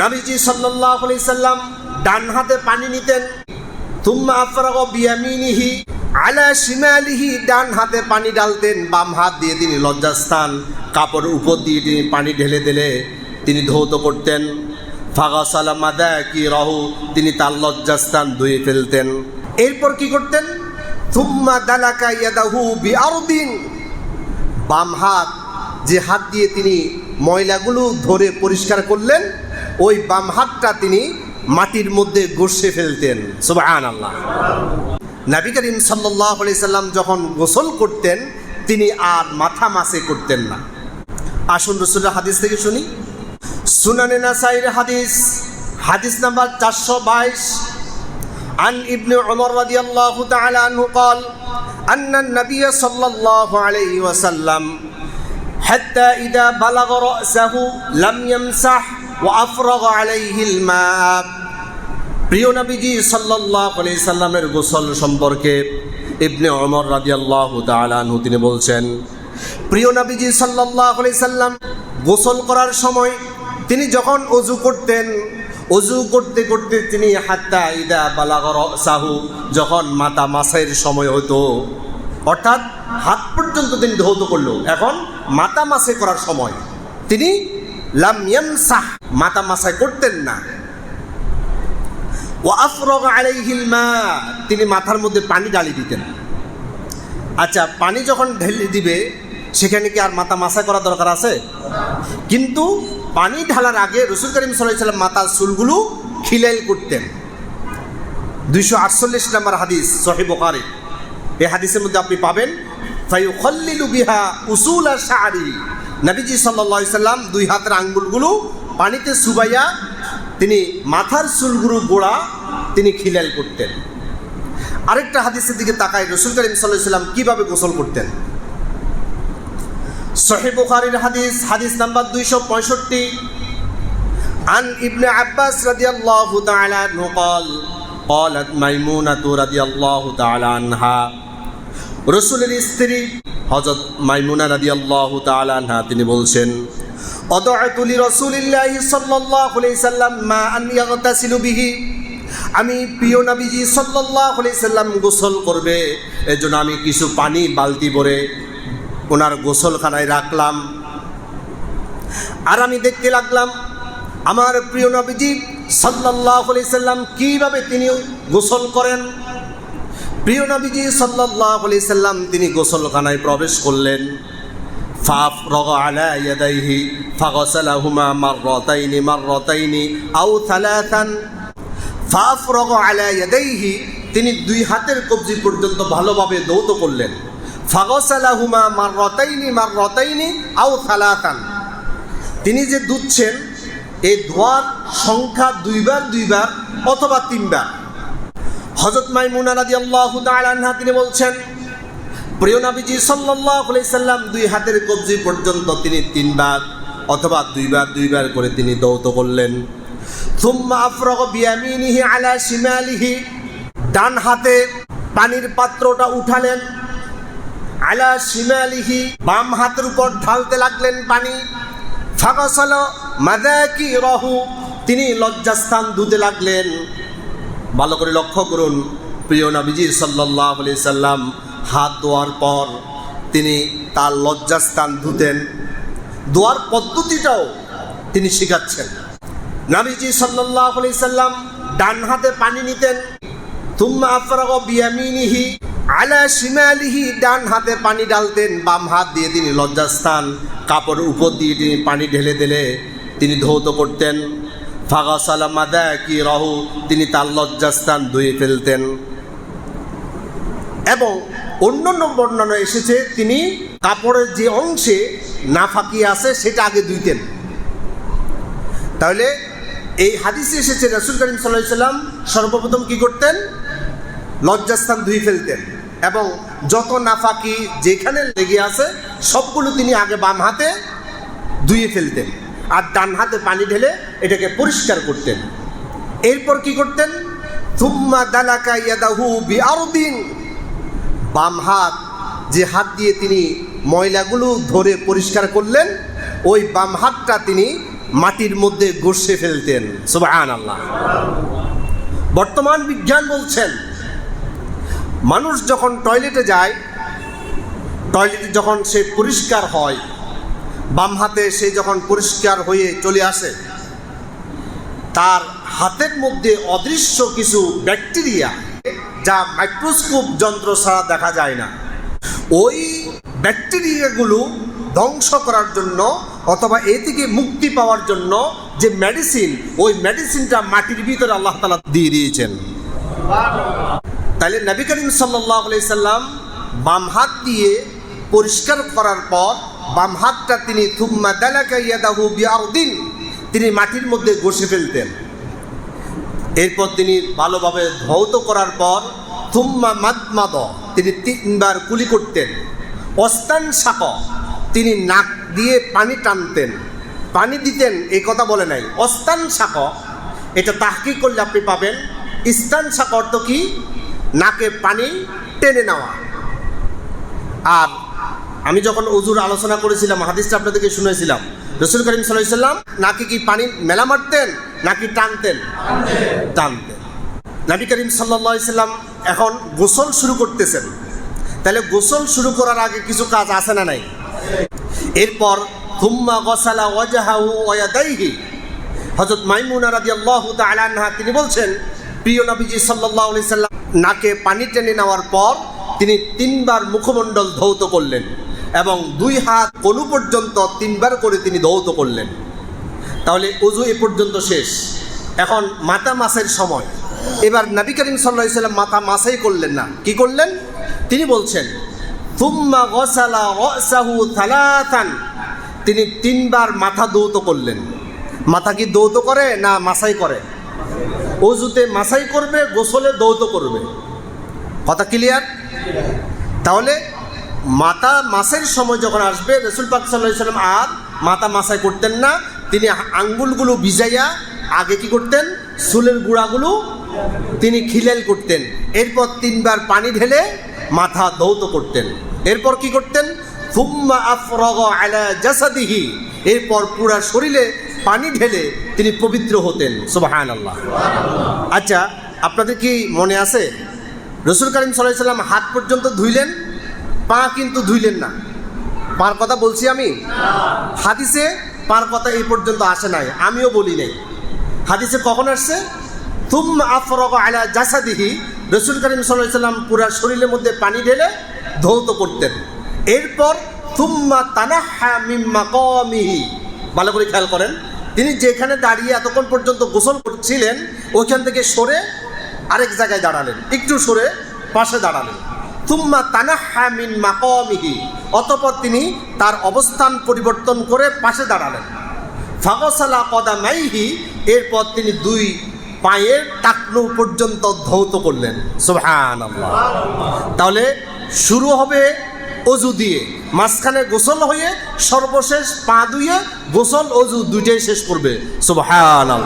নাবিজি সাল্লাহ সাল্লাম ডান হাতে পানি নিতেন। তুম্মা আফরাগ বিয়ামিনিহি আলা শিমালিহি, ডান হাতে পানি ডালতেন, বাম হাত দিয়ে তিনি লজ্জাস্থান, কাপড়ের উপর দিয়ে তিনি পানি ঢেলে দিলে তিনি ধৌত করতেন। ফাগা সালামাদা কি রহু তিনি তার লজ্জাস্থান ধুয়ে ফেলতেন। এরপর কি করতেন? তুম্মা দালাকা ইয়াদাহু বিআরদিন, বাম হাত যে হাত দিয়ে তিনি ময়লাগুলো ধরে পরিষ্কার করলেন ওই বাম হাতটা তিনি মাটির মধ্যে গসে ফেলতেন সুবাহান আল্লাহ নাবি করিম সাল্লাহ আলি সাল্লাম যখন গোসল করতেন তিনি আর মাথা মাসে করতেন না আসুন রসুল্লাহ হাদিস থেকে শুনি সুনানে নাসাইর হাদিস হাদিস নাম্বার চারশো বাইশ عن ابن عمر رضي الله تعالى عنه قال أن النبي صلى الله عليه وسلم حتى إذا بلغ رأسه لم يمسح ও আফরগ মা প্রিয় নবীজি সাল্লাহ আলি সাল্লামের গোসল সম্পর্কে ইবনে অমর রাজিয়াল্লাহ তালানহু তিনি বলছেন, প্রিয় নবীজি সাল্লাহ আলি সাল্লাম গোসল করার সময় তিনি যখন অজু করতেন, অজু করতে করতে তিনি হাত্তা ইদা বালাগর সাহু যখন মাতা মাসের সময় হতো অর্থাৎ হাত পর্যন্ত তিনি ধৌত করল। এখন মাতা মাসে করার সময় তিনি লাম সাহ মাতা মাসায় করতেন না। ও আফরগ মা, তিনি মাথার মধ্যে পানি ঢালি দিতেন। আচ্ছা পানি যখন ঢেলে দিবে, সেখানে কি আর মাথা মাসা করা দরকার আছে? কিন্তু পানি ঢালার আগে রসুল করিম সাল্লাম মাথার চুলগুলো খিলাইল করতেন। দুইশো আটচল্লিশ নম্বর হাদিস সহি বোকারি এই হাদিসের মধ্যে আপনি পাবেন ফাইউখল্লিলু বিহা উসুল আর শাহরি নবীজি সাল্লা সাল্লাম দুই হাতের আঙ্গুলগুলো পানিতে সুবাইয়া তিনি মাথার চুলগুলো গোড়া তিনি খিলাইল করতেন আরেকটা হাদিসের দিকে তাকায় রসুল করিম সাল্লাহ সাল্লাম কীভাবে গোসল করতেন সহি বুখারীর হাদিস হাদিস নাম্বার দুইশো পঁয়ষট্টি عن ابن عباس رضي الله تعالى عنه قال قالت মাইমুনাতু رضي الله تعالى عنها রসুলের স্ত্রী হজরত মাইমুনা রাদি আল্লাহ তালানহা তিনি বলছেন অদআতুলি রসুলিল্লাহি সাল্লাল্লাহু আলাইহি সাল্লাম মা আন ইয়াগতাসিলু বিহি। আমি প্রিয় নবীজি সাল্লাল্লাহু আলাইহি সাল্লাম গোসল করবে, এজন্য আমি কিছু পানি বালতি ভরে ওনার গোসলখানায় রাখলাম। আর আমি দেখতে লাগলাম, আমার প্রিয় নবীজি আলাইহি সাল্লাম কীভাবে তিনি গোসল করেন? প্রিয় নবীজি আলাইহি সাল্লাম তিনি গোসলখানায় প্রবেশ করলেন। আলা ইয়াদাইহি ফাগসালাহুমা মাররাতাইনি মাররাতাইনি আও থালাথান ফাফ রগ আলা ইয়াদাইহি তিনি দুই হাতের কবজি পর্যন্ত ভালোভাবে দৌত করলেন। ফাগসালাহুমা মাররাতাইনি মাররাতাইনি আও থালাথান তিনি যে দুধছেন এই ধোয়ার সংখ্যা দুইবার দুইবার অথবা তিনবার। হজরত মাইমুনা আল্লাহ আনহা তিনি বলছেন প্রিয় নাবিজি সাল্লাম দুই হাতের কবজি পর্যন্ত তিনি তিনবার অথবা দুইবার দুইবার করে তিনি দৌত করলেন। আলা শিমালিহি। ডান হাতে পানির পাত্রটা উঠালেন। আলা শিমালিহি বাম হাতের উপর ঢালতে লাগলেন পানি। ফাগসাল মাদাকি রহু তিনি লজ্জাস্থান ধুতে লাগলেন। ভালো করে লক্ষ্য করুন, প্রিয় নবীজি সাল্লাহ সাল্লাম হাত ধোয়ার পর তিনি তার লজ্জাস্থান ধুতেন। দোয়ার পদ্ধতিটাও তিনি শিখাচ্ছেন। নাবিজি সাল্লাহ আলি সাল্লাম ডান হাতে পানি নিতেন। তুম্মা আফরাগ বিয়ামিনিহি আলা শিমালিহি ডান হাতে পানি ডালতেন বাম হাত দিয়ে তিনি লজ্জাস্থান, কাপড়ের উপর দিয়ে তিনি পানি ঢেলে দিলে তিনি ধৌত করতেন। ফাগা সালামাদা কি রহু তিনি তার লজ্জাস্থান ধুয়ে ফেলতেন। এবং অন্য অন্য বর্ণনা এসেছে তিনি কাপড়ের যে অংশে না ফাঁকি আছে, সেটা আগে ধুইতেন। তাহলে এই হাদিসে এসেছে রসুল করিম সাল্লাহ সাল্লাম সর্বপ্রথম কি করতেন? লজ্জাস্থান ধুয়ে ফেলতেন এবং যত নাফাকি যেখানে লেগে আছে, সবগুলো তিনি আগে বাম হাতে ধুয়ে ফেলতেন আর ডান হাতে পানি ঢেলে এটাকে পরিষ্কার করতেন। এরপর কি করতেন? থুম্মা দালাকা ইয়াদাহু বিআরদিন বাম হাত যে হাত দিয়ে তিনি ময়লাগুলো ধরে পরিষ্কার করলেন, ওই বাম হাতটা তিনি মাটির মধ্যে গড়ে ফেলতেন। সুবাহান আল্লাহ বর্তমান বিজ্ঞান বলছেন, মানুষ যখন টয়লেটে যায়, টয়লেটে যখন সে পরিষ্কার হয়, বাম হাতে সে যখন পরিষ্কার হয়ে চলে আসে, তার হাতের মধ্যে অদৃশ্য কিছু ব্যাকটেরিয়া যা মাইক্রোস্কোপ যন্ত্র ছাড়া দেখা যায় না। ওই ব্যাকটেরিয়াগুলো ধ্বংস করার জন্য অথবা এ থেকে মুক্তি পাওয়ার জন্য যে মেডিসিন ওই মেডিসিনটা মাটির ভিতরে আল্লাহ তালা দিয়ে দিয়েছেন। তাহলে নবী করিম সাল্লাম বাম হাত দিয়ে পরিষ্কার করার পর বাম হাতটা তিনি থুম্মা দালাকা ইয়াদাহু বিআরদিন, তিনি মাটির মধ্যে ঘষে ফেলতেন। এরপর তিনি ভালোভাবে ধৌত করার পর থুম্মা মাদমাদ, তিনি তিনবার কুলি করতেন। অস্তান শাক তিনি নাক দিয়ে পানি টানতেন। পানি দিতেন, এই কথা বলে নাই। অস্তান শাক এটা তাহকি করলে আপনি পাবেন। ইস্তান শাক অর্থ কি? নাকে পানি টেনে নেওয়া। আর আমি যখন অজুর আলোচনা করেছিলাম, হাদিসটা আপনাদেরকে শুনেছিলাম। রসুল করিম সাল্লাহ সাল্লাম নাকি কি পানি মেলা মারতেন, নাকি টানতেন? টানতেন। নবী করিম সাল্লাহ সাল্লাম এখন গোসল শুরু করতেছেন। তাহলে গোসল শুরু করার আগে কিছু কাজ আছে না নাই? এরপর থুম্মা গসালা ওয়াজাহাউ ওয়াদাইহি। হযরত মাইমুনা রাদিয়াল্লাহু তাআলা আনহা তিনি বলছেন, প্রিয় নবীজি আলাইহি সাল্লাম, নাকে পানি টেনে নেওয়ার পর তিনি তিনবার মুখমণ্ডল ধৌত করলেন। এবং দুই হাত কলু পর্যন্ত তিনবার করে তিনি দৌত করলেন। তাহলে অজু এ পর্যন্ত শেষ। এখন মাথা মাসের সময়। এবার নবী করিম সাল্লাহ সাল্লাম মাথা মাসাই করলেন না। কি করলেন? তিনি বলছেন তুম্মা গসালা গসাহু থালাথান তিনি তিনবার মাথা দৌত করলেন। মাথা কি দৌত করে না মাসাই করে? অজুতে মাসাই করবে, গোসলে দৌত করবে। কথা ক্লিয়ার তাহলে মাথা মাসের সময় যখন আসবে, রসুল পাক সাল্লাহ সাল্লাম আর মাথা মাসায় করতেন না। তিনি আঙ্গুলগুলো ভিজাইয়া আগে কি করতেন? চুলের গুঁড়াগুলো তিনি খিলেল করতেন। এরপর তিনবার পানি ঢেলে মাথা দৌত করতেন। এরপর কি করতেন? এরপর পুরা শরীরে পানি ঢেলে তিনি পবিত্র হতেন। সুবাহান আল্লাহ আচ্ছা আপনাদের কি মনে আছে? রসুল করিম সাল্লাহ সাল্লাম হাত পর্যন্ত ধুইলেন? পা কিন্তু ধুইলেন না। পার কথা বলছি আমি? হাদিসে পার কথা এই পর্যন্ত আসে নাই, আমিও বলি নাই। হাদিসে কখন আসছে? তুম আফরক আলা জাসাদিহি, রসুল করিম সাল্লাম পুরা শরীরের মধ্যে পানি ঢেলে ধৌত করতেন। এরপর তুম্মা তানাহা মিম্মা কমিহি ভালো করে খেয়াল করেন, তিনি যেখানে দাঁড়িয়ে এতক্ষণ পর্যন্ত গোসল করছিলেন, ওইখান থেকে সরে আরেক জায়গায় দাঁড়ালেন, একটু সরে পাশে দাঁড়ালেন। তুম্মা তানাহা মিন মাকমিহি। অতপর তিনি তার অবস্থান পরিবর্তন করে পাশে দাঁড়ালেন। ফাগসালা কদামাইহি, এরপর তিনি দুই পায়ের টাকনু পর্যন্ত ধৌত করলেন। সুবহান তাহলে শুরু হবে অজু দিয়ে। মাঝখানে গোসল হয়ে সর্বশেষ পা ধুয়ে গোসল অজু দুইটাই শেষ করবে। আল্লাহ